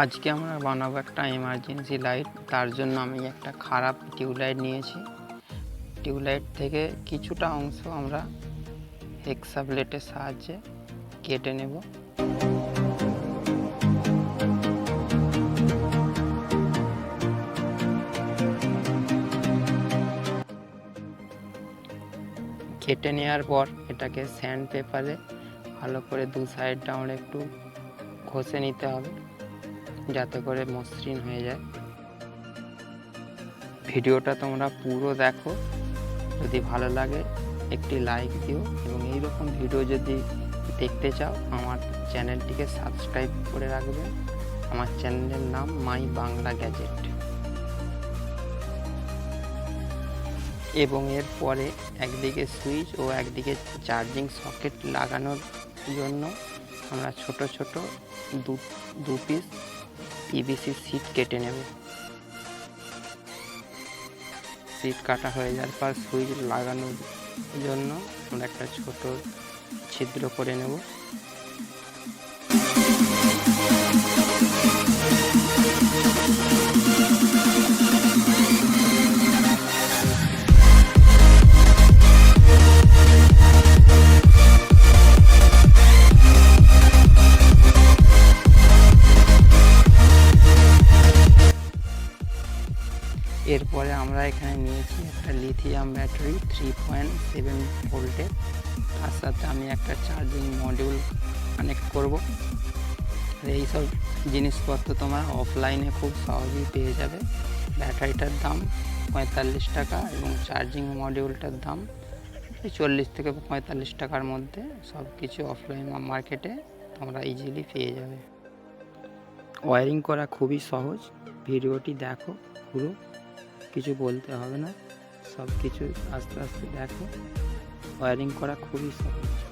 আজকে আমরা বানাবো একটা এমার্জেন্সি লাইট তার জন্য আমি একটা খারাপ টিউবলাইট নিয়েছি। টিউবলাইট থেকে কিছুটা অংশ আমরা হেক্সা সাহায্যে কেটে নেব। কেটে নেওয়ার পর এটাকে স্যান্ড পেপারে ভালো করে দু সাইডটা আমরা একটু ঘষে নিতে হবে। যাতে করে মসৃণ হয়ে যায়। ভিডিওটা তোমরা পুরো দেখো। যদি ভালো লাগে, একটি লাইক দিও এবং এই রকম ভিডিও যদি দেখতে চাও, আমার চ্যানেলটিকে সাবস্ক্রাইব করে রাখবে। আমার চ্যানেলের নাম মাই বাংলা গ্যাজেট। এবং এর পরে একদিকে সুইচ ও একদিকে চার্জিং সকেট লাগানোর জন্য আমরা ছোট ছোট দু দু পিস পিভিসি সিট কেটে নেব। সিট কাটা হয়ে যাওয়ার পর সুইচ লাগানোর জন্য আমরা একটা ছোট ছিদ্র করে নেব। এরপরে আমরা এখানে নিয়েছি একটা lithium battery three point seven ভোল্টের তার সাথে আমি একটা চার্জিং মডিউল কানেক্ট করব। এইসব জিনিসপত্র তোমার অফলাইনে খুব সহজেই পেয়ে যাবে। ব্যাটারিটার দাম পঁয়তাল্লিশ টাকা এবং চার্জিং মডিউলটার দাম চল্লিশ থেকে পঁয়তাল্লিশ টাকার মধ্যে সব কিছু অফলাইন মার্কেটে তোমরা ইজিলি পেয়ে যাবে। ওয়ারিং করা খুবই সহজ। ভিডিওটি দেখো পুরো। কিছু বলতে হবে না। সব কিছু আস্তে আস্তে দেখো। ওয়ারিং করা খুবই সহজ।